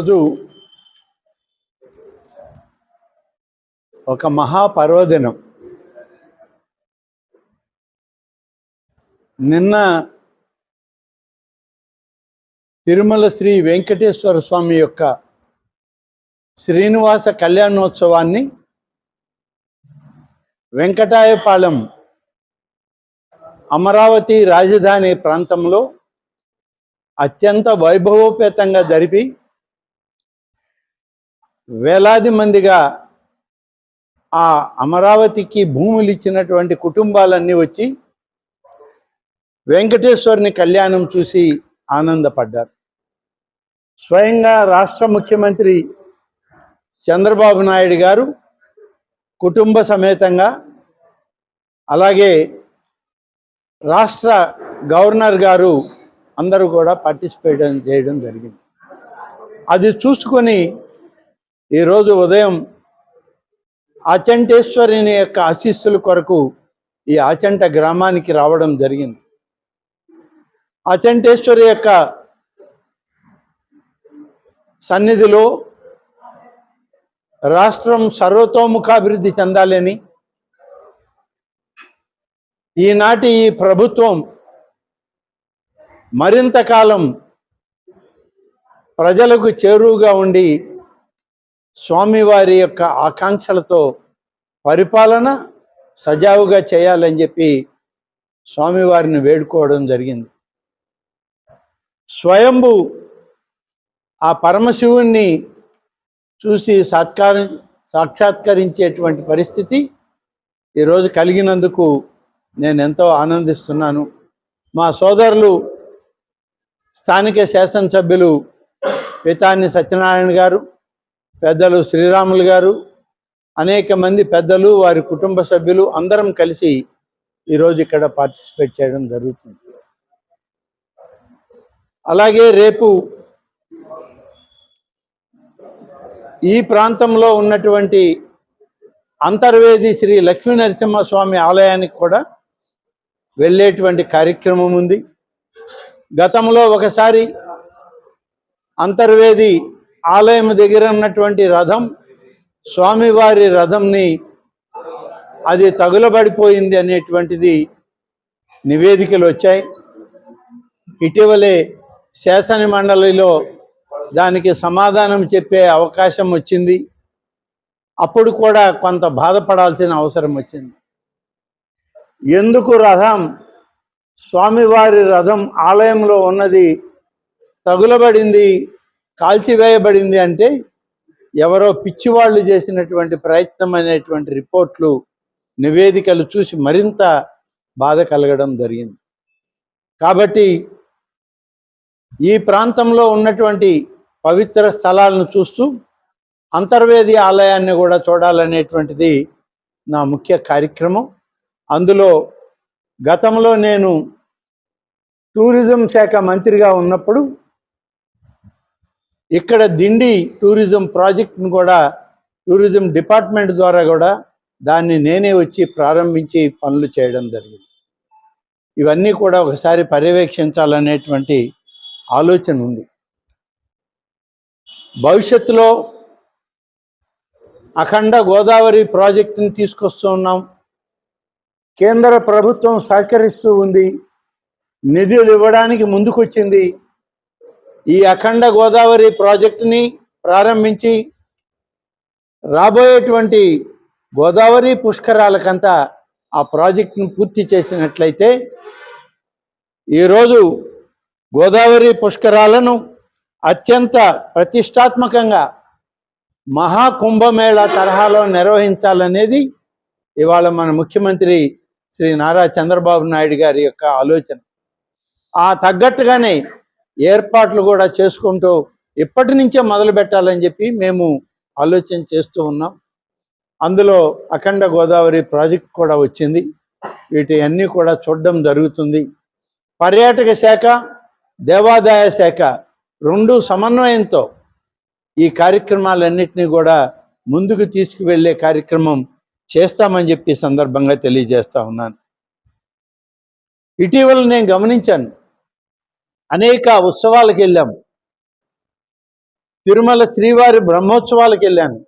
ఈరోజు ఒక మహాపర్వదినం. నిన్న తిరుమల శ్రీ వెంకటేశ్వర స్వామి యొక్క శ్రీనివాస కళ్యాణోత్సవాన్ని వెంకటాయపాలెం అమరావతి రాజధాని ప్రాంతంలో అత్యంత వైభవోపేతంగా జరిపి వేలాది మందిగా ఆ అమరావతికి భూములు ఇచ్చినటువంటి కుటుంబాలన్నీ వచ్చి వెంకటేశ్వరుని కళ్యాణం చూసి ఆనందపడ్డారు. స్వయంగా రాష్ట్ర ముఖ్యమంత్రి చంద్రబాబు నాయుడు గారు కుటుంబ సమేతంగా అలాగే రాష్ట్ర గవర్నర్ గారు అందరూ కూడా పార్టిసిపేట్ చేయడం జరిగింది. అది చూసుకొని ఈరోజు ఉదయం ఆచంటేశ్వరిని యొక్క ఆశీస్సుల కొరకు ఈ ఆచంట గ్రామానికి రావడం జరిగింది. ఆచంటేశ్వరి యొక్క సన్నిధిలో రాష్ట్రం సర్వతోముఖాభివృద్ధి చెందాలని ఈనాటి ఈ ప్రభుత్వం మరింత కాలం ప్రజలకు చేరువుగా ఉండి స్వామివారి యొక్క ఆకాంక్షలతో పరిపాలన సజావుగా చేయాలని చెప్పి స్వామివారిని వేడుకోవడం జరిగింది. స్వయంభు ఆ పరమశివుణ్ణి చూసి సత్కార సాక్షాత్కరించేటువంటి పరిస్థితి ఈరోజు కలిగినందుకు నేను ఎంతో ఆనందిస్తున్నాను. మా సోదరులు స్థానిక శాసనసభ్యులు పితాని సత్యనారాయణ గారు పెద్దలు శ్రీరాములు గారు అనేక మంది పెద్దలు వారి కుటుంబ సభ్యులు అందరం కలిసి ఈరోజు ఇక్కడ పార్టిసిపేట్ చేయడం జరుగుతుంది. అలాగే రేపు ఈ ప్రాంతంలో ఉన్నటువంటి అంతర్వేది శ్రీ లక్ష్మీ నరసింహస్వామి ఆలయానికి కూడా వెళ్ళేటువంటి కార్యక్రమం ఉంది. గతంలో ఒకసారి అంతర్వేది ఆలయం దగ్గర ఉన్నటువంటి రథం స్వామివారి రథంని అది తగులబడిపోయింది అనేటువంటిది నివేదికలు వచ్చాయి. ఇటీవలే శాసన మండలిలో దానికి సమాధానం చెప్పే అవకాశం వచ్చింది. అప్పుడు కూడా కొంత బాధపడాల్సిన అవసరం వచ్చింది. ఎందుకు రథం స్వామివారి రథం ఆలయంలో ఉన్నది తగులబడింది? కాల్చివేయబడింది అంటే ఎవరో పిచ్చివాళ్ళు చేసినటువంటి ప్రయత్నం అనేటువంటి రిపోర్ట్లు నివేదికలు చూసి మరింత బాధ కలగడం జరిగింది. కాబట్టి ఈ ప్రాంతంలో ఉన్నటువంటి పవిత్ర స్థలాలను చూస్తూ అంతర్వేది ఆలయాన్ని కూడా చూడాలనేటువంటిది నా ముఖ్య కార్యక్రమం. అందులో గతంలో నేను టూరిజం శాఖ మంత్రిగా ఉన్నప్పుడు ఇక్కడ దిండి టూరిజం ప్రాజెక్ట్ను కూడా టూరిజం డిపార్ట్మెంట్ ద్వారా కూడా దాన్ని నేనే వచ్చి ప్రారంభించి పనులు చేయడం జరిగింది. ఇవన్నీ కూడా ఒకసారి పర్యవేక్షించాలనేటువంటి ఆలోచన ఉంది. భవిష్యత్తులో అఖండ గోదావరి ప్రాజెక్టుని తీసుకొస్తూ ఉన్నాం. కేంద్ర ప్రభుత్వం సహకరిస్తూ ఉంది. నిధులు ఇవ్వడానికి ముందుకొచ్చింది. ఈ అఖండ గోదావరి ప్రాజెక్టుని ప్రారంభించి రాబోయేటువంటి గోదావరి పుష్కరాలకంతా ఆ ప్రాజెక్టును పూర్తి చేసినట్లయితే ఈరోజు గోదావరి పుష్కరాలను అత్యంత ప్రతిష్టాత్మకంగా మహాకుంభమేళ తరహాలో నిర్వహించాలనేది ఇవాళ మన ముఖ్యమంత్రి శ్రీ నారా చంద్రబాబు నాయుడు గారి యొక్క ఆలోచన. ఆ తగ్గట్టుగానే ఏర్పాట్లు కూడా చేసుకుంటూ ఇప్పటి నుంచే మొదలు పెట్టాలని చెప్పి మేము ఆలోచన చేస్తూ ఉన్నాం. అందులో అఖండ గోదావరి ప్రాజెక్ట్ కూడా వచ్చింది. వీటి అన్నీ కూడా చూడడం జరుగుతుంది. పర్యాటక శాఖ దేవాదాయ శాఖ రెండు సమన్వయంతో ఈ కార్యక్రమాలన్నింటినీ కూడా ముందుకు తీసుకువెళ్ళే కార్యక్రమం చేస్తామని చెప్పి సందర్భంగా తెలియజేస్తా ఉన్నాను. ఇటీవల నేను గమనించాను అనేక ఉత్సవాలకు వెళ్ళాం. తిరుమల శ్రీవారి బ్రహ్మోత్సవాలకు వెళ్ళాను.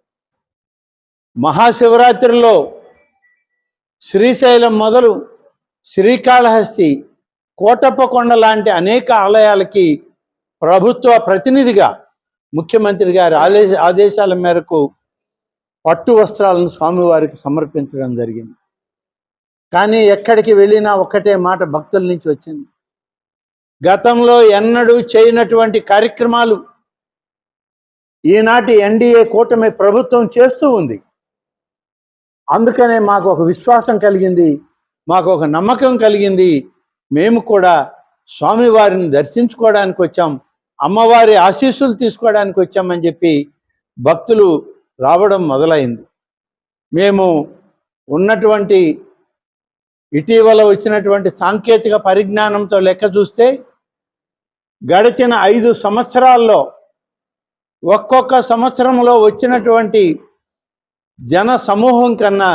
మహాశివరాత్రిలో శ్రీశైలం మొదలు శ్రీకాళహస్తి కోటప్పకొండ లాంటి అనేక ఆలయాలకి ప్రభుత్వ ప్రతినిధిగా ముఖ్యమంత్రి గారి ఆదేశ ఆదేశాల మేరకు పట్టు వస్త్రాలను స్వామివారికి సమర్పించడం జరిగింది. కానీ ఎక్కడికి వెళ్ళినా ఒక్కటే మాట భక్తుల నుంచి వచ్చింది. గతంలో ఎన్నడూ చేయనటువంటి కార్యక్రమాలు ఈనాటి ఎన్డీఏ కూటమి ప్రభుత్వం చేస్తూ ఉంది. అందుకనే మాకు ఒక విశ్వాసం కలిగింది మాకు ఒక నమ్మకం కలిగింది. మేము కూడా స్వామివారిని దర్శించుకోవడానికి వచ్చాం అమ్మవారి ఆశీస్సులు తీసుకోవడానికి వచ్చామని చెప్పి భక్తులు రావడం మొదలైంది. మేము ఉన్నటువంటి ఇటీవల వచ్చినటువంటి సాంకేతిక పరిజ్ఞానంతో లెక్క చూస్తే గడిచిన ఐదు సంవత్సరాల్లో ఒక్కొక్క సంవత్సరంలో వచ్చినటువంటి జన సమూహం కన్నా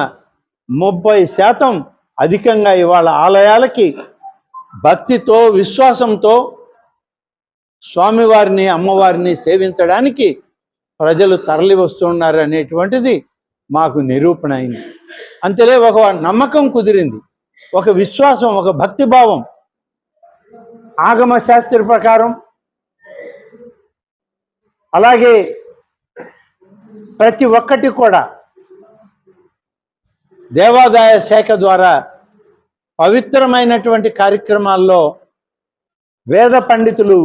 ముప్పై శాతం అధికంగా ఇవాళ ఆలయాలకి భక్తితో విశ్వాసంతో స్వామివారిని అమ్మవారిని సేవించడానికి ప్రజలు తరలి వస్తున్నారు అనేటువంటిది మాకు నిరూపణ అయింది. అంతలే ఒక నమ్మకం కుదిరింది. ఒక విశ్వాసం ఒక భక్తిభావం ఆగమ శాస్త్ర ప్రకారం అలాగే ప్రతి ఒక్కటి కూడా దేవాదాయ శాఖ ద్వారా పవిత్రమైనటువంటి కార్యక్రమాల్లో వేద పండితులు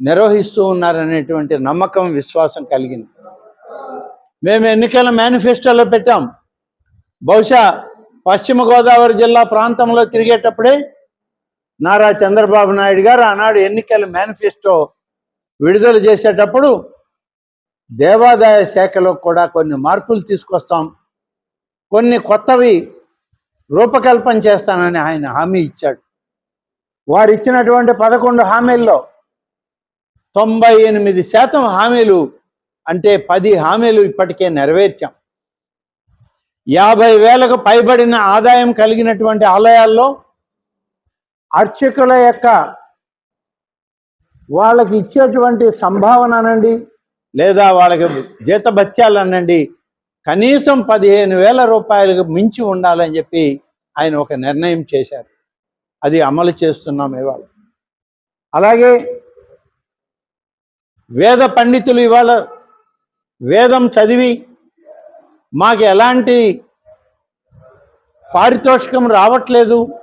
నిర్వహిస్తూ ఉన్నారనేటువంటి నమ్మకం విశ్వాసం కలిగింది. మేము ఎన్నికల మేనిఫెస్టోలో పెట్టాం. బహుశా పశ్చిమ గోదావరి జిల్లా ప్రాంతంలో తిరిగేటప్పుడే నారా చంద్రబాబు నాయుడు గారు ఆనాడు ఎన్నికల మేనిఫెస్టో విడుదల చేసేటప్పుడు దేవాదాయ శాఖలో కూడా కొన్ని మార్పులు తీసుకొస్తాం. కొన్ని కొత్తవి రూపకల్పన చేస్తానని ఆయన హామీ ఇచ్చాడు. వారు ఇచ్చినటువంటి పదకొండు హామీల్లో తొంభై ఎనిమిది శాతం హామీలు అంటే పది హామీలు ఇప్పటికే నెరవేర్చాం. యాభై వేలకు పైబడిన ఆదాయం కలిగినటువంటి ఆలయాల్లో అర్చకుల యొక్క వాళ్ళకి ఇచ్చేటువంటి సంభావన అనండి లేదా వాళ్ళకి జీతభత్యాలు అనండి కనీసం పదిహేను వేల రూపాయలకు మించి ఉండాలని చెప్పి ఆయన ఒక నిర్ణయం చేశారు. అది అమలు చేస్తున్నాం ఇవాళ. అలాగే వేద పండితులు ఇవాళ వేదం చదివి మాకు ఎలాంటి పారితోషికం రావట్లేదు.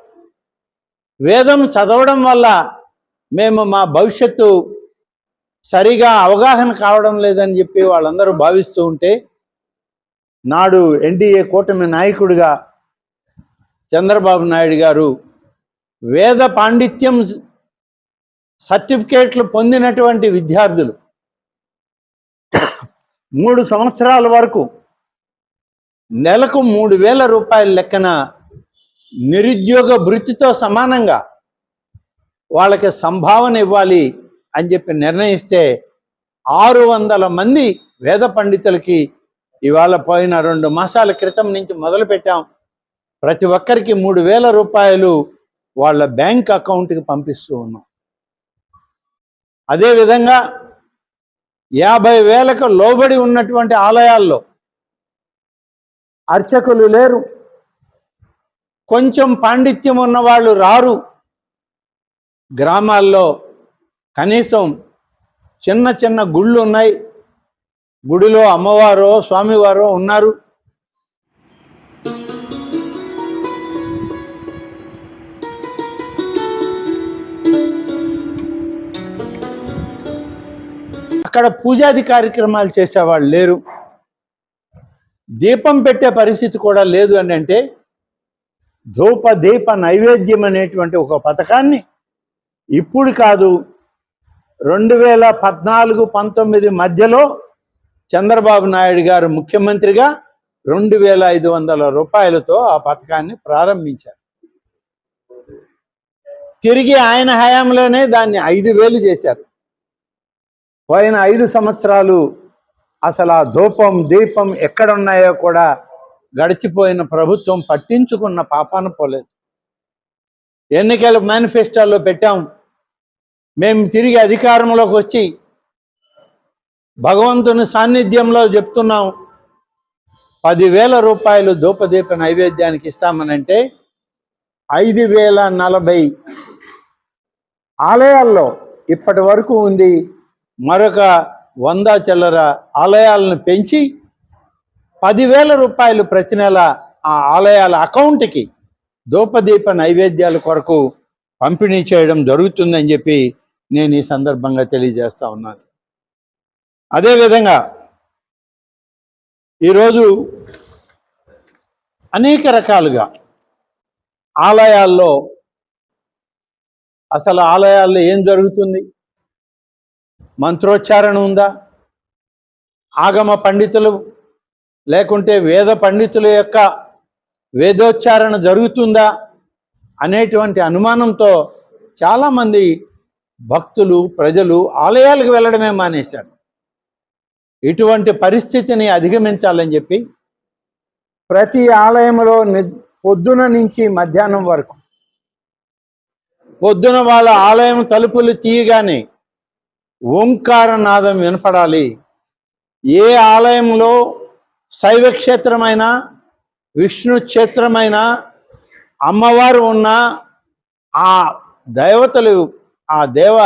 వేదం చదవడం వల్ల మేము మా భవిష్యత్తు సరిగా అవగాహన కావడం లేదని చెప్పి వాళ్ళందరూ భావిస్తూ ఉంటే నాడు ఎన్డీఏ కూటమి నాయకుడిగా చంద్రబాబు నాయుడు గారు వేద పాండిత్యం సర్టిఫికేట్లు పొందినటువంటి విద్యార్థులు. మూడు సంవత్సరాల వరకు నెలకు మూడు వేల రూపాయల లెక్కన నిరుద్యోగ వృత్తితో సమానంగా వాళ్ళకి సంభావన ఇవ్వాలి అని చెప్పి నిర్ణయిస్తే ఆరు వందల మంది వేద పండితులకి ఇవాళ పోయిన రెండు మాసాల క్రితం నుంచి మొదలుపెట్టాం ప్రతి ఒక్కరికి మూడు వేల రూపాయలు వాళ్ళ బ్యాంక్ అకౌంట్కి పంపిస్తూ ఉన్నాం. అదేవిధంగా యాభై వేలకు లోబడి ఉన్నటువంటి ఆలయాల్లో అర్చకులు లేరు. కొంచెం పాండిత్యం ఉన్న వాళ్ళు రారు. గ్రామాల్లో కనీసం చిన్న చిన్న గుళ్ళు ఉన్నాయి. గుడిలో అమ్మవారో స్వామివారో ఉన్నారు. అక్కడ పూజాది కార్యక్రమాలు చేసేవాళ్ళు లేరు. దీపం పెట్టే పరిస్థితి కూడా లేదు అని అంటే ధూప దీప నైవేద్యం అనేటువంటి ఒక పథకాన్ని ఇప్పుడు కాదు రెండు వేల పద్నాలుగు పంతొమ్మిది మధ్యలో చంద్రబాబు నాయుడు గారు ముఖ్యమంత్రిగా రెండు వేల ఐదు వందల రూపాయలతో ఆ పథకాన్ని ప్రారంభించారు. తిరిగి ఆయన హయాంలోనే దాన్ని ఐదు వేలు చేశారు. పోయిన ఐదు సంవత్సరాలు అసలు ఆ ధూపం దీపం ఎక్కడున్నాయో కూడా గడిచిపోయిన ప్రభుత్వం పట్టించుకున్న పాపాన పోలేదు. ఎన్నికల మేనిఫెస్టోలో పెట్టాం. మేము తిరిగి అధికారంలోకి వచ్చి భగవంతుని సాన్నిధ్యంలో చెప్తున్నాం. పదివేల రూపాయలు ధూపదీప నైవేద్యానికి ఇస్తామనంటే ఐదు వేల నలభై ఆలయాల్లో ఇప్పటి వరకు ఉంది. మరొక వంద చిల్లర ఆలయాలను పెంచి పదివేల రూపాయలు ప్రతి నెల ఆ ఆలయాల అకౌంట్కి ధూపదీప నైవేద్యాల కొరకు పంపిణీ చేయడం జరుగుతుందని చెప్పి నేను ఈ సందర్భంగా తెలియజేస్తా ఉన్నాను. అదేవిధంగా ఈరోజు అనేక రకాలుగా ఆలయాల్లో అసలు ఆలయాల్లో ఏం జరుగుతుంది? మంత్రోచ్చారణ ఉందా? ఆగమ పండితులు లేకుంటే వేద పండితుల యొక్క వేదోచ్చారణ జరుగుతుందా అనేటువంటి అనుమానంతో చాలామంది భక్తులు ప్రజలు ఆలయాలకు వెళ్ళడమే మానేశారు. ఇటువంటి పరిస్థితిని అధిగమించాలని చెప్పి ప్రతి ఆలయంలో పొద్దున నుంచి మధ్యాహ్నం వరకు. పొద్దున వాళ్ళ ఆలయం తలుపులు తీయగానే ఓంకార నాదం వినపడాలి. ఏ ఆలయంలో శైవ క్షేత్రమైన విష్ణు క్షేత్రమైన అమ్మవారు ఉన్న ఆ దేవతలు ఆ దేవ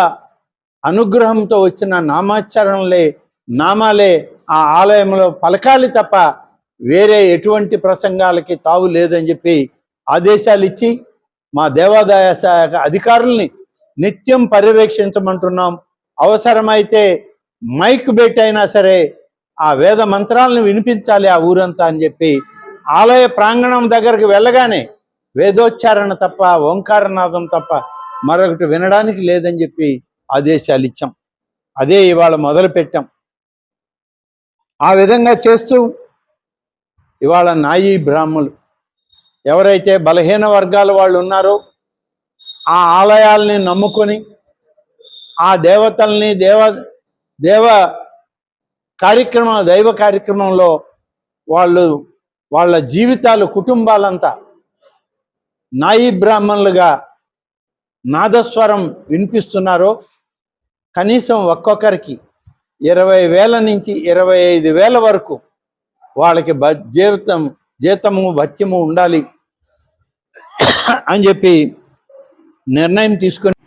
అనుగ్రహంతో వచ్చిన నామాచరణలే నామాలే ఆ ఆలయంలో పలకాలి తప్ప వేరే ఎటువంటి ప్రసంగాలకి తావు లేదని చెప్పి ఆదేశాలు ఇచ్చి మా దేవాదాయ శాఖ అధికారుల్ని నిత్యం పర్యవేక్షించమంటున్నాం. అవసరమైతే మైక్ పెట్టైనా సరే ఆ వేద మంత్రాలను వినిపించాలి ఆ ఊరంతా అని చెప్పి ఆలయ ప్రాంగణం దగ్గరికి వెళ్ళగానే వేదోచ్చారణ తప్ప ఓంకారనాదం తప్ప మరొకటి వినడానికి లేదని చెప్పి ఆదేశాలు ఇచ్చాం. అదే ఇవాళ మొదలు పెట్టాం ఆ విధంగా చేస్తూ ఇవాళ నాయీ బ్రాహ్మలు ఎవరైతే బలహీన వర్గాల వాళ్ళు ఉన్నారో ఆ ఆలయాల్ని నమ్ముకొని ఆ దేవతల్ని దేవ దేవ కార్యక్రమం దైవ కార్యక్రమంలో వాళ్ళు వాళ్ళ జీవితాలు కుటుంబాలంతా నాయి బ్రాహ్మణులుగా నాదస్వరం వినిపిస్తున్నారో కనీసం ఒక్కొక్కరికి ఇరవై వేల నుంచి ఇరవై ఐదు వేల వరకు వాళ్ళకి బ జీవితం జీతము భత్యము ఉండాలి అని చెప్పి నిర్ణయం తీసుకొని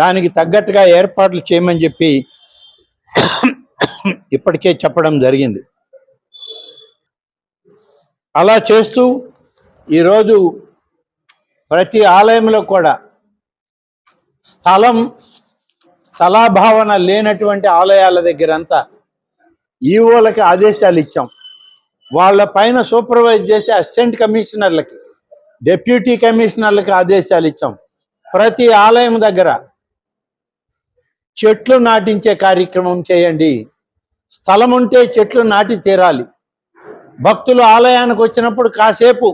దానికి తగ్గట్టుగా ఏర్పాట్లు చేయమని చెప్పి ఇప్పటికే చెప్పడం జరిగింది. అలా చేస్తూ ఈరోజు ప్రతి ఆలయంలో కూడా స్థలం స్థలాభావన లేనటువంటి ఆలయాల దగ్గర అంతా ఈవోలకి ఆదేశాలు ఇచ్చాం. వాళ్ళ పైన సూపర్వైజ్ చేసే అసిస్టెంట్ కమిషనర్లకి డెప్యూటీ కమిషనర్లకి ఆదేశాలు ఇచ్చాం. ప్రతి ఆలయం దగ్గర చెట్లు నాటించే కార్యక్రమం చేయండి. స్థలం ఉంటే చెట్లు నాటి తీరాలి. భక్తులు ఆలయానికి వచ్చినప్పుడు కాసేపు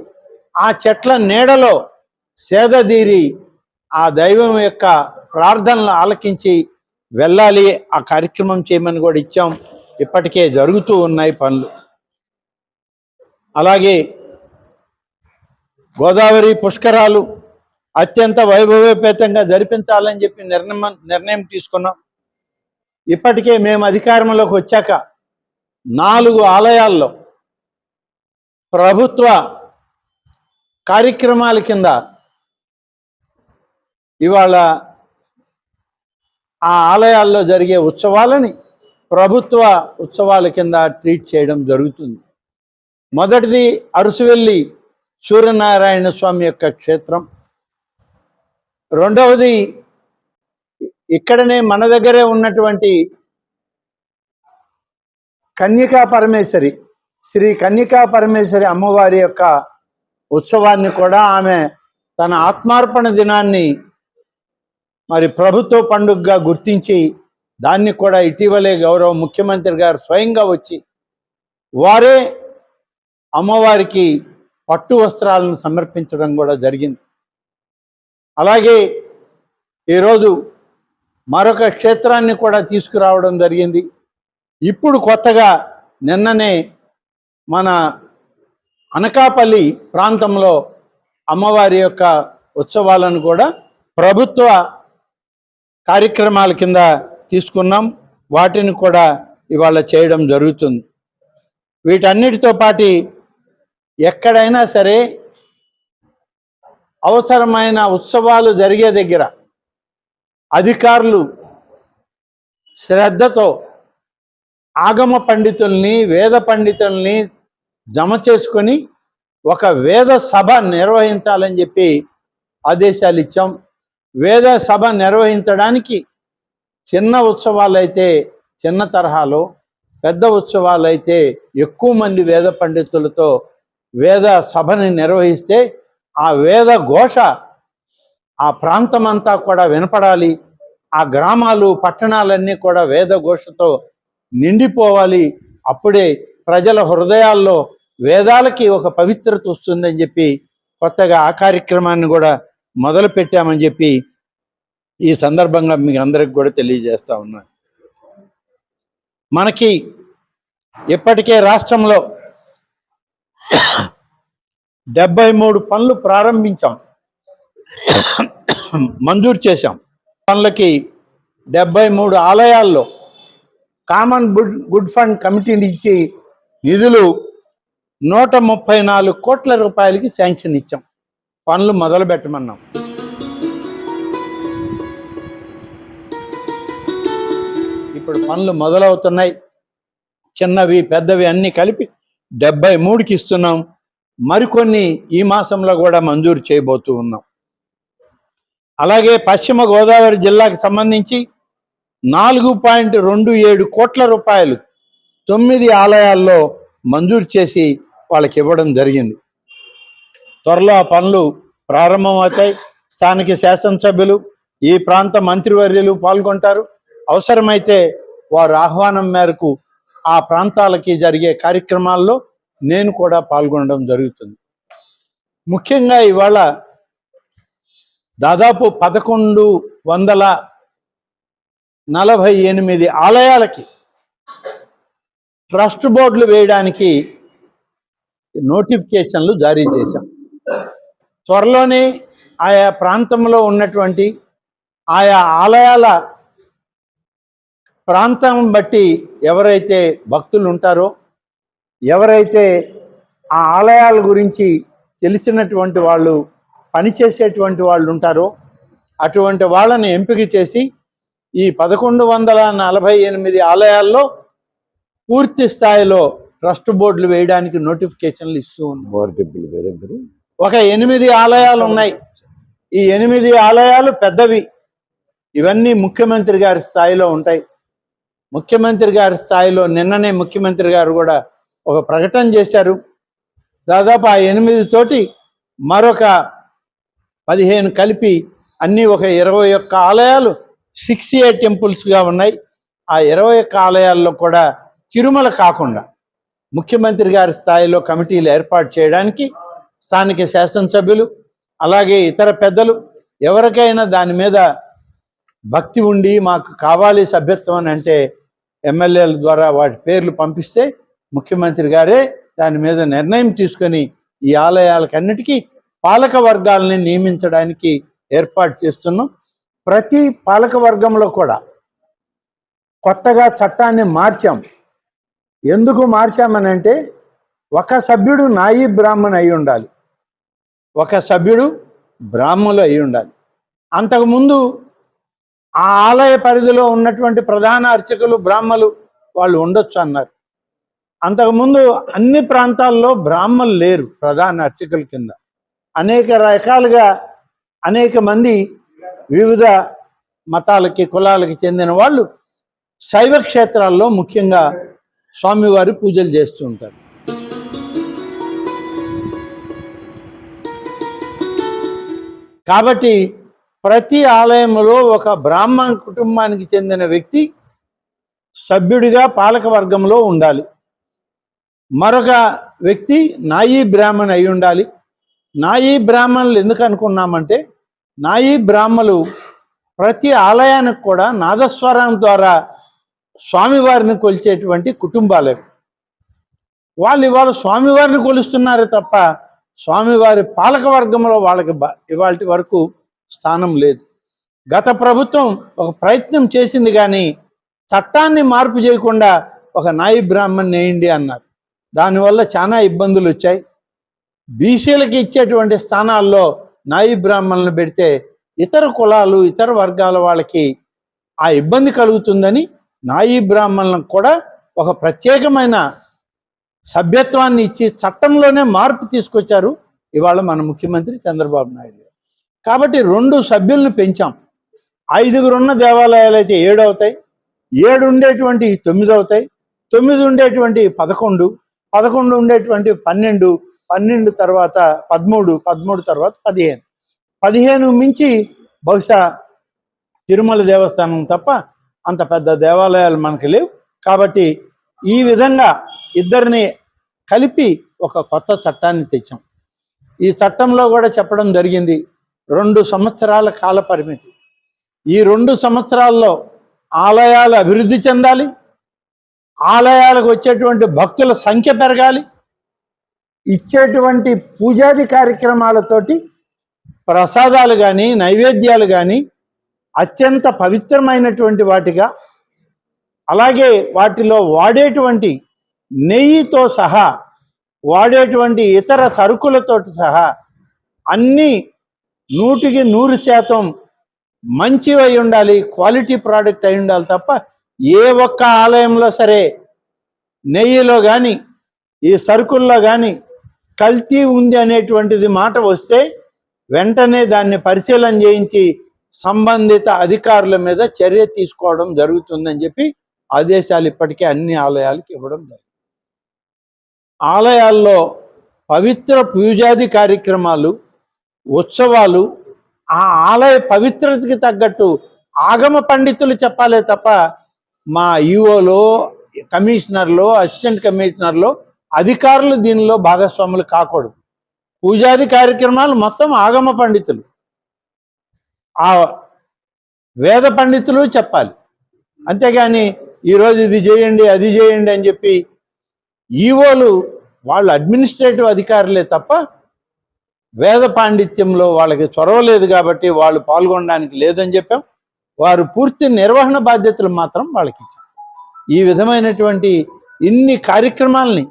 ఆ చెట్ల నీడలో సేదదీరి ఆ దైవం యొక్క ప్రార్థనలు ఆలకించి వెళ్ళాలి. ఆ కార్యక్రమం చేయమని కూడా ఇచ్చాం. ఇప్పటికే జరుగుతూ ఉన్నాయి పనులు. అలాగే గోదావరి పుష్కరాలు అత్యంత వైభవోపేతంగా జరిపించాలని చెప్పి నిర్ణయం నిర్ణయం తీసుకున్నాం. ఇప్పటికే మేము అధికారంలోకి వచ్చాక నాలుగు ఆలయాల్లో ప్రభుత్వ కార్యక్రమాల కింద ఇవాళ ఆ ఆలయాల్లో జరిగే ఉత్సవాలని ప్రభుత్వ ఉత్సవాల కింద ట్రీట్ చేయడం జరుగుతుంది. మొదటిది అరుసువెల్లి సూర్యనారాయణ స్వామి యొక్క క్షేత్రం. రెండవది ఇక్కడనే మన దగ్గరే ఉన్నటువంటి కన్యకా పరమేశ్వరి శ్రీ కన్యకా పరమేశ్వరి అమ్మవారి యొక్క ఉత్సవాన్ని కూడా ఆమె తన ఆత్మార్పణ దినాన్ని మరి ప్రభుత్వ పండుగగా గుర్తించి దాన్ని కూడా ఇటీవలే గౌరవ ముఖ్యమంత్రి గారు స్వయంగా వచ్చి వారే అమ్మవారికి పట్టు వస్త్రాలను సమర్పించడం కూడా జరిగింది. అలాగే ఈరోజు మరొక క్షేత్రాన్ని కూడా తీసుకురావడం జరిగింది. ఇప్పుడు కొత్తగా నిన్ననే మన అనకాపల్లి ప్రాంతంలో అమ్మవారి యొక్క ఉత్సవాలను కూడా ప్రభుత్వ కార్యక్రమాల కింద తీసుకున్నాం. వాటిని కూడా ఇవాళ చేయడం జరుగుతుంది. వీటన్నిటితో పాటి ఎక్కడైనా సరే అవసరమైన ఉత్సవాలు జరిగే దగ్గర అధికారులు శ్రద్ధతో ఆగమ పండితుల్ని వేద పండితుల్ని జమ చేసుకొని ఒక వేద సభ నిర్వహించాలని చెప్పి ఆదేశాలు ఇచ్చాం. వేద సభ నిర్వహించడానికి చిన్న ఉత్సవాలు అయితే చిన్న తరహాలో పెద్ద ఉత్సవాలు అయితే ఎక్కువ మంది వేద పండితులతో వేద సభని నిర్వహిస్తే ఆ వేద ఘోష ఆ ప్రాంతమంతా కూడా వినపడాలి. ఆ గ్రామాలు పట్టణాలన్నీ కూడా వేద ఘోషతో నిండిపోవాలి. అప్పుడే ప్రజల హృదయాల్లో వేదాలకి ఒక పవిత్రత వస్తుందని చెప్పి కొత్తగా ఆ కార్యక్రమాన్ని కూడా మొదలు పెట్టామని చెప్పి ఈ సందర్భంగా మీకు అందరికి కూడా తెలియజేస్తా ఉన్నాను మనకి ఇప్పటికే రాష్ట్రంలో డెబ్బై మూడు పనులు ప్రారంభించాం. మంజూరు చేశాం. పనులకి డెబ్బై మూడు ఆలయాల్లో common good good fund committee నుంచి నిధులు నూట ముప్పై నాలుగు కోట్ల రూపాయలకి శాంక్షన్ ఇచ్చాం. పనులు మొదలు పెట్టమన్నాం. ఇప్పుడు పనులు మొదలవుతున్నాయి. చిన్నవి పెద్దవి అన్నీ కలిపి డెబ్బై మూడుకి ఇస్తున్నాం. మరికొన్ని ఈ మాసంలో కూడా మంజూరు చేయబోతూ ఉన్నాం. అలాగే పశ్చిమ గోదావరి జిల్లాకు సంబంధించి నాలుగు పాయింట్ రెండు ఏడు కోట్ల రూపాయలు తొమ్మిది ఆలయాల్లో మంజూరు చేసి వాళ్ళకి ఇవ్వడం జరిగింది. త్వరలో ఆ పనులు ప్రారంభమవుతాయి. స్థానిక శాసనసభ్యులు ఈ ప్రాంత మంత్రివర్యులు పాల్గొంటారు. అవసరమైతే వారు ఆహ్వానం మేరకు ఆ ప్రాంతాలకి జరిగే కార్యక్రమాల్లో నేను కూడా పాల్గొనడం జరుగుతుంది. ముఖ్యంగా ఇవాళ దాదాపు పదకొండు వందల నలభై ఎనిమిది ఆలయాలకి ట్రస్ట్ బోర్డులు వేయడానికి నోటిఫికేషన్లు జారీ చేశాం. త్వరలోనే ఆయా ప్రాంతంలో ఉన్నటువంటి ఆయా ఆలయాల ప్రాంతం బట్టి ఎవరైతే భక్తులు ఉంటారో ఎవరైతే ఆ ఆలయాల గురించి తెలిసినటువంటి వాళ్ళు పనిచేసేటువంటి వాళ్ళు ఉంటారో అటువంటి వాళ్ళని ఎంపిక చేసి ఈ పదకొండు వందల నలభై ఎనిమిది ఆలయాల్లో పూర్తి స్థాయిలో ట్రస్ట్ బోర్డులు వేయడానికి నోటిఫికేషన్లు ఇస్తూ ఉన్నాం. మోర్ టెంపుల్ వేరే గురు ఒక ఎనిమిది ఆలయాలు ఉన్నాయి. ఈ ఎనిమిది ఆలయాలు పెద్దవి. ఇవన్నీ ముఖ్యమంత్రి గారి స్థాయిలో ఉంటాయి. ముఖ్యమంత్రి గారి స్థాయిలో నిన్ననే ముఖ్యమంత్రి గారు కూడా ఒక ప్రకటన చేశారు. దాదాపు ఆ ఎనిమిది తోటి మరొక పదిహేను కలిపి అన్నీ ఒక ఇరవై ఒక్క ఆలయాలు సిక్స్ ఏ టెంపుల్స్గా ఉన్నాయి. ఆ ఇరవై ఒక్క ఆలయాల్లో కూడా తిరుమల కాకుండా ముఖ్యమంత్రి గారి స్థాయిలో కమిటీలు ఏర్పాటు చేయడానికి స్థానిక శాసనసభ్యులు అలాగే ఇతర పెద్దలు ఎవరికైనా దాని మీద భక్తి ఉండి మాకు కావాలి సభ్యత్వం అని అంటే ఎమ్మెల్యేల ద్వారా వాటి పేర్లు పంపిస్తే ముఖ్యమంత్రి గారే దాని మీద నిర్ణయం తీసుకొని ఈ ఆలయాలకన్నిటికీ పాలక వర్గాలని నియమించడానికి ఏర్పాటు చేస్తున్నాం. ప్రతి పాలక వర్గంలో కూడా కొత్తగా చట్టాన్ని మార్చాం. ఎందుకు మార్చామనంటే ఒక సభ్యుడు నాయి బ్రాహ్మణ్ అయి ఉండాలి. ఒక సభ్యుడు బ్రాహ్మణులు అయి ఉండాలి. అంతకుముందు ఆ ఆలయ పరిధిలో ఉన్నటువంటి ప్రధాన అర్చకులు బ్రాహ్మలు వాళ్ళు ఉండొచ్చు అన్నారు. అంతకుముందు అన్ని ప్రాంతాల్లో బ్రాహ్మలు లేరు ప్రధాన అర్చకుల కింద. అనేక రకాలుగా అనేక మంది వివిధ మతాలకి కులాలకి చెందిన వాళ్ళు శైవ క్షేత్రాల్లో ముఖ్యంగా స్వామివారి పూజలు చేస్తూ ఉంటారు. కాబట్టి ప్రతి ఆలయంలో ఒక బ్రాహ్మణ కుటుంబానికి చెందిన వ్యక్తి సభ్యుడిగా పాలక వర్గంలో ఉండాలి. మరొక వ్యక్తి నాయీ బ్రాహ్మణ్ అయి ఉండాలి. నాయీ బ్రాహ్మణులు ఎందుకు అనుకున్నామంటే నాయీ బ్రాహ్మలు ప్రతి ఆలయానికి కూడా నాదస్వరం ద్వారా స్వామివారిని కొలిచేటువంటి కుటుంబాలే వాళ్ళు ఇవాళ స్వామివారిని కొలుస్తున్నారే తప్ప స్వామివారి పాలక వర్గంలో వాళ్ళకి ఇవాళ వరకు స్థానం లేదు. గత ప్రభుత్వం ఒక ప్రయత్నం చేసింది కానీ చట్టాన్ని మార్పు చేయకుండా ఒక నాయి బ్రాహ్మణ్ వేయండి అన్నారు. దానివల్ల చాలా ఇబ్బందులు వచ్చాయి. బీసీలకి ఇచ్చేటువంటి స్థానాల్లో నాయి బ్రాహ్మణులను పెడితే ఇతర కులాలు ఇతర వర్గాల వాళ్ళకి ఆ ఇబ్బంది కలుగుతుందని నాయి బ్రాహ్మణులకు కూడా ఒక ప్రత్యేకమైన సభ్యత్వాన్ని ఇచ్చి చట్టంలోనే మార్పు తీసుకొచ్చారు ఇవాళ మన ముఖ్యమంత్రి చంద్రబాబు నాయుడు గారు. కాబట్టి రెండు సభ్యులను పెంచాం. ఐదుగురు ఉన్న దేవాలయాలు అయితే ఏడు అవుతాయి ఏడు ఉండేటువంటి తొమ్మిది అవుతాయి తొమ్మిది ఉండేటువంటి పదకొండు. పదకొండు ఉండేటువంటి పన్నెండు పన్నెండు తర్వాత పదమూడు పదమూడు తర్వాత పదిహేను. పదిహేను మించి బహుశా తిరుమల దేవస్థానం తప్ప అంత పెద్ద దేవాలయాలు మనకు లేవు. కాబట్టి ఈ విధంగా ఇద్దరిని కలిపి ఒక కొత్త చట్టాన్ని తెచ్చాం. ఈ చట్టంలో కూడా చెప్పడం జరిగింది రెండు సంవత్సరాల కాల పరిమితి. ఈ రెండు సంవత్సరాల్లో ఆలయాలు అభివృద్ధి చెందాలి ఆలయాలకు వచ్చేటువంటి భక్తుల సంఖ్య పెరగాలి. ఇచ్చేటువంటి పూజాది కార్యక్రమాలతోటి ప్రసాదాలు కానీ నైవేద్యాలు కానీ అత్యంత పవిత్రమైనటువంటి వాటిగా అలాగే వాటిలో వాడేటువంటి నెయ్యితో సహా వాడేటువంటి ఇతర సరుకులతో సహా అన్నీ నూటికి నూరు శాతం మంచివి అయి ఉండాలి క్వాలిటీ ప్రోడక్ట్ అయి ఉండాలి తప్ప ఏ ఒక్క ఆలయంలో సరే నెయ్యిలో కానీ ఈ సరుకుల్లో కానీ కల్తీ ఉంది అనేటువంటిది మాట వస్తే వెంటనే దాన్ని పరిశీలన చేయించి సంబంధిత అధికారుల మీద చర్య తీసుకోవడం జరుగుతుందని చెప్పి ఆదేశాలు ఇప్పటికే అన్ని ఆలయాలకు ఇవ్వడం జరిగింది. ఆలయాల్లో పవిత్ర పూజాది కార్యక్రమాలు ఉత్సవాలు ఆ ఆలయ పవిత్రతకి తగ్గట్టు ఆగమ పండితులు చెప్పాలే తప్ప మా ఈఓలో కమిషనర్లో అసిస్టెంట్ కమిషనర్లో అధికారులు దీనిలో భాగస్వాములు కాకూడదు. పూజాది కార్యక్రమాలు మొత్తం ఆగమ పండితులు. ఆ వేద పండితులు చెప్పాలి. అంతేగాని ఈరోజు ఇది చేయండి అది చేయండి అని చెప్పి ఈవోలు వాళ్ళు అడ్మినిస్ట్రేటివ్ అధికారులే తప్ప వేద పాండిత్యంలో వాళ్ళకి చొరవ లేదు కాబట్టి వాళ్ళు పాల్గొనడానికి లేదని చెప్పాం. వారు పూర్తి నిర్వహణ బాధ్యతలు మాత్రం వాళ్ళకి ఈ విధమైనటువంటి ఇన్ని కార్యక్రమాలని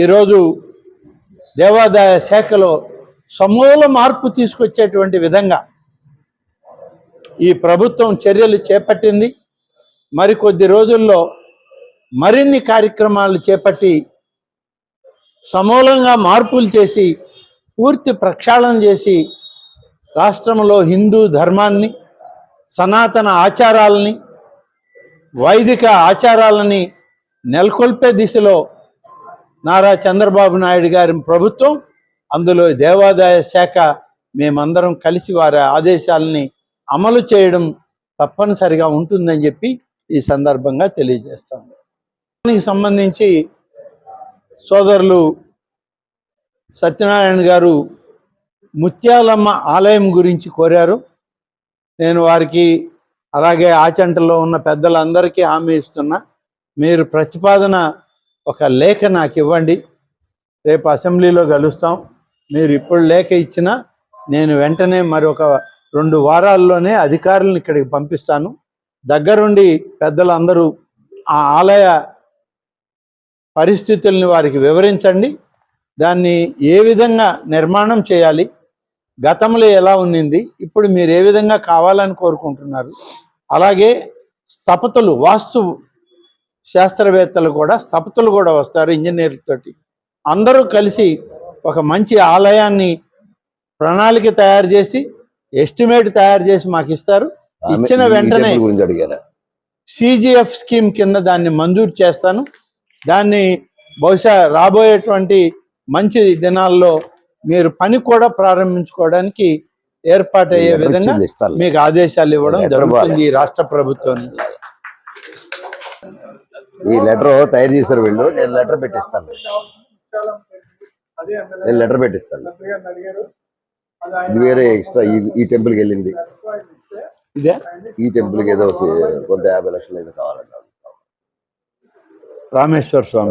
ఈరోజు దేవాదాయ శాఖలో సమూల మార్పు తీసుకొచ్చేటువంటి విధంగా ఈ ప్రభుత్వం చర్యలు చేపట్టింది. మరికొద్ది రోజుల్లో మరిన్ని కార్యక్రమాలు చేపట్టి సమూలంగా మార్పులు చేసి పూర్తి ప్రక్షాళన చేసి రాష్ట్రంలో హిందూ ధర్మాన్ని సనాతన ఆచారాలని వైదిక ఆచారాలని నెలకొల్పే దిశలో నారా చంద్రబాబు నాయుడు గారి ప్రభుత్వం అందులో దేవాదాయ శాఖ మేమందరం కలిసి వారి ఆదేశాలని అమలు చేయడం తప్పనిసరిగా ఉంటుందని చెప్పి ఈ సందర్భంగా తెలియజేస్తాం. దానికి సంబంధించి సోదరులు సత్యనారాయణ గారు ముత్యాలమ్మ ఆలయం గురించి కోరారు. నేను వారికి అలాగే ఆచంటలో ఉన్న పెద్దలందరికీ హామీ ఇస్తున్నా. మీరు ప్రతిపాదన ఒక లేఖ నాకు ఇవ్వండి. రేపు అసెంబ్లీలో కలుస్తాం. మీరు ఇప్పుడు లేఖ ఇచ్చినా నేను వెంటనే మరొక రెండు వారాల్లోనే అధికారులను ఇక్కడికి పంపిస్తాను. దగ్గరుండి పెద్దలందరూ ఆ ఆలయ పరిస్థితుల్ని వారికి వివరించండి. దాన్ని ఏ విధంగా నిర్మాణం చేయాలి? గతంలో ఎలా ఉన్నింది ఇప్పుడు మీరు ఏ విధంగా కావాలని కోరుకుంటున్నారు అలాగే స్థపతులు వాస్తు శాస్త్రవేత్తలు కూడా స్థపతులు కూడా వస్తారు ఇంజనీర్లతోటి అందరూ కలిసి ఒక మంచి ఆలయాన్ని ప్రణాళిక తయారు చేసి ఎస్టిమేట్ తయారు చేసి మాకు ఇస్తారు. ఇచ్చిన వెంటనే సిజిఎఫ్ స్కీమ్ కింద దాన్ని మంజూరు చేస్తాను. దాన్ని బహుశా రాబోయేటువంటి మంచి దినాల్లో మీరు పని కూడా ప్రారంభించుకోవడానికి ఏర్పాటు అయ్యే లెటర్ విధంగా. మీకు ఆదేశాలు ఇవ్వడం జరుగుతుంది రాష్ట్ర ప్రభుత్వం. ఈ లెటర్ తయారు చేశారు వీళ్ళు. నేను లెటర్ పెట్టిస్తాను. నేను లెటర్ పెట్టిస్తాను. ఇది వేరే ఎక్స్ట్రా ఈ- టెంపుల్కి వెళ్ళింది. ఇదే? ఈ టెంపుల్కి ఏదో కొంత యాభై లక్షలు ఏదో కావాలంట రామేశ్వర స్వామి.